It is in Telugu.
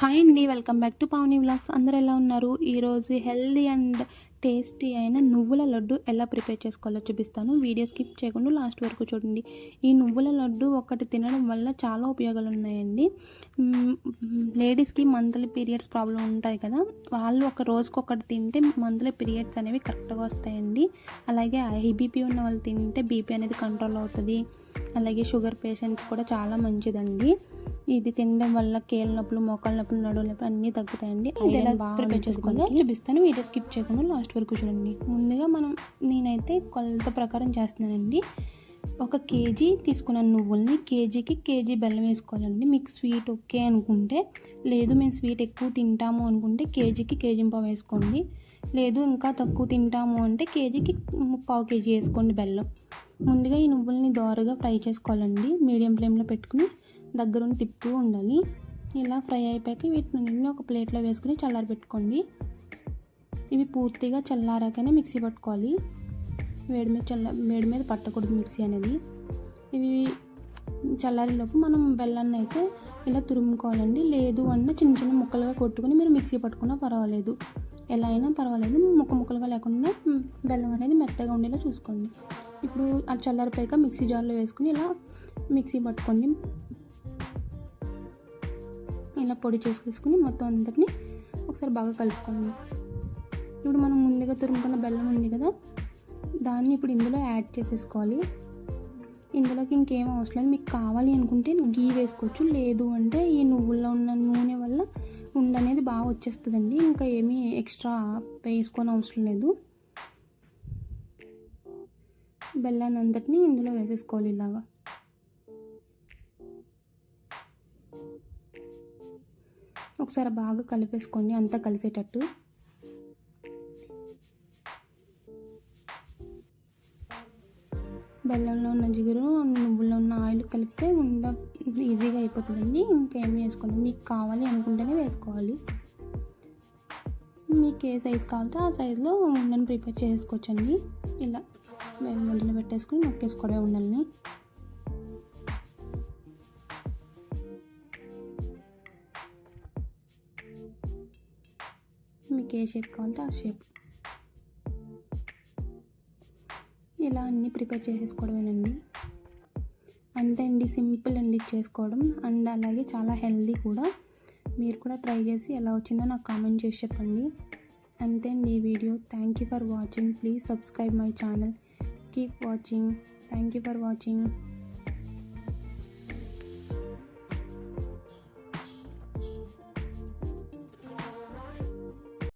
హాయ్ అండి welcome back to Pavani vlogs. అందరూ ఎలా ఉన్నారు? ఈరోజు హెల్దీ అండ్ టేస్టీ అయిన నువ్వుల లడ్డు ఎలా ప్రిపేర్ చేసుకోవాలో చూపిస్తాను. వీడియో స్కిప్ చేయకుండా లాస్ట్ వరకు చూడండి. ఈ నువ్వుల లడ్డు ఒకటి తినడం వల్ల చాలా ఉపయోగాలు ఉన్నాయండి. లేడీస్కి మంత్లీ పీరియడ్స్ ప్రాబ్లం ఉంటాయి కదా. వాళ్ళు ఒక రోజుకి ఒకటి తింటే మంత్లీ పీరియడ్స్ అనేవి కరెక్ట్గా వస్తాయండి. అలాగే ఐబీపీ ఉన్న వాళ్ళు తింటే బీపీ అనేది కంట్రోల్ అవుతుంది. అలాగే షుగర్ పేషెంట్స్ కూడా చాలా మంచిదండి. ఇది తినడం వల్ల కీళ్ళ నొప్పులు మోకాళ్ళ నొప్పులు నడువు నొప్పులు అన్నీ తగ్గుతాయండి. ప్రిపేర్ చేసుకోవాలో చూపిస్తాను. వీడియో స్కిప్ చేయకుండా లాస్ట్ వరకు చూడండి. ముందుగా మనం నేనైతే కొలత ప్రకారం చేస్తున్నానండి. ఒక కేజీ తీసుకున్న నువ్వుల్ని కేజీకి కేజీ బెల్లం వేసుకోవాలండి. మీకు స్వీట్ ఓకే అనుకుంటే లేదు మేము స్వీట్ ఎక్కువ తింటాము అనుకుంటే కేజీకి కేజీ పావు వేసుకోండి. లేదు ఇంకా తక్కువ తింటాము అంటే కేజీకి పావు కేజీ వేసుకోండి బెల్లం. ముందుగా ఈ నువ్వుల్ని దోరగా ఫ్రై చేసుకోవాలండి. మీడియం ఫ్లేమ్లో పెట్టుకుని దగ్గరుండి తిప్పుతూ ఉండాలి. ఇలా ఫ్రై అయిపోయాక వీటిని ఒక ప్లేట్లో వేసుకుని చల్లారి పెట్టుకోండి. ఇవి పూర్తిగా చల్లారాకనే మిక్సీ పట్టుకోవాలి. వేడి మీద చల్ల వేడి మీద పట్టకూడదు మిక్సీ అనేది. ఇవి చల్లారేలోపు మనం బెల్లాన్ని అయితే ఇలా తురుముకోవాలండి. లేదు అంటే చిన్న చిన్న ముక్కలుగా కొట్టుకుని మీరు మిక్సీ పట్టుకున్నా పర్వాలేదు. ఎలా అయినా పర్వాలేదు. ముక్క ముక్కలుగా లేకుండా బెల్లం అనేది మెత్తగా ఉండేలా చూసుకోండి. ఇప్పుడు అది చల్లారిపోయాక మిక్సీ జార్లో వేసుకుని ఇలా మిక్సీ పట్టుకోండి ఇలా పొడి చేసుకుని మొత్తం అందరినీ ఒకసారి బాగా కలుపుకోండి ఇప్పుడు మనం ముందుగా తురుముకున్న బెల్లం ఉంది కదా దాన్ని ఇప్పుడు ఇందులో యాడ్ చేసేసుకోవాలి. ఇందులోకి ఇంకేం అవసరం లేదు. మీకు కావాలి అనుకుంటే గీ వేసుకోవచ్చు లేదు అంటే ఈ నువ్వుల్లో ఉన్న నూనె వల్ల ఉండనేది బాగా వచ్చేస్తుందండి. ఇంకా ఏమీ ఎక్స్ట్రా వేసుకొని అవసరం లేదు. బెల్లాన్ని అంతటిని ఇందులో వేసేసుకోవాలి ఇలాగా. ఒకసారి బాగా కలిపేసుకోండి అంతా కలిసేటట్టు. బెల్లంలో ఉన్న జిగురు నువ్వుల్లో ఉన్న ఆయిల్ కలిపితే ఉండ ఈజీగా అయిపోతుందండి. ఇంకేమి వేసుకోండి మీకు కావాలి అనుకుంటేనే వేసుకోవాలి. మీకు ఏ సైజ్ కావాలో ఆ సైజులో ఉండని ప్రిపేర్ చేసుకోవచ్చండి. ఇలా. వంటలు పెట్టేసుకుని నొక్కేసుకోవడమే ఉండాలని. మీకు ఏ షేప్ కావాలంటే ఆ షేప్. ఇలా అన్నీ ప్రిపేర్ చేసేసుకోవడమేనండి. అంతే అండి సింపుల్ అండి చేసుకోవడం. అండ్ అలాగే చాలా హెల్దీ కూడా. మీరు కూడా ట్రై చేసి ఎలా వచ్చిందో నాకు కామెంట్ చేసి చెప్పండి. అంతే అండి ఈ video. Thank you for watching please subscribe my channel keep watching thank you for watching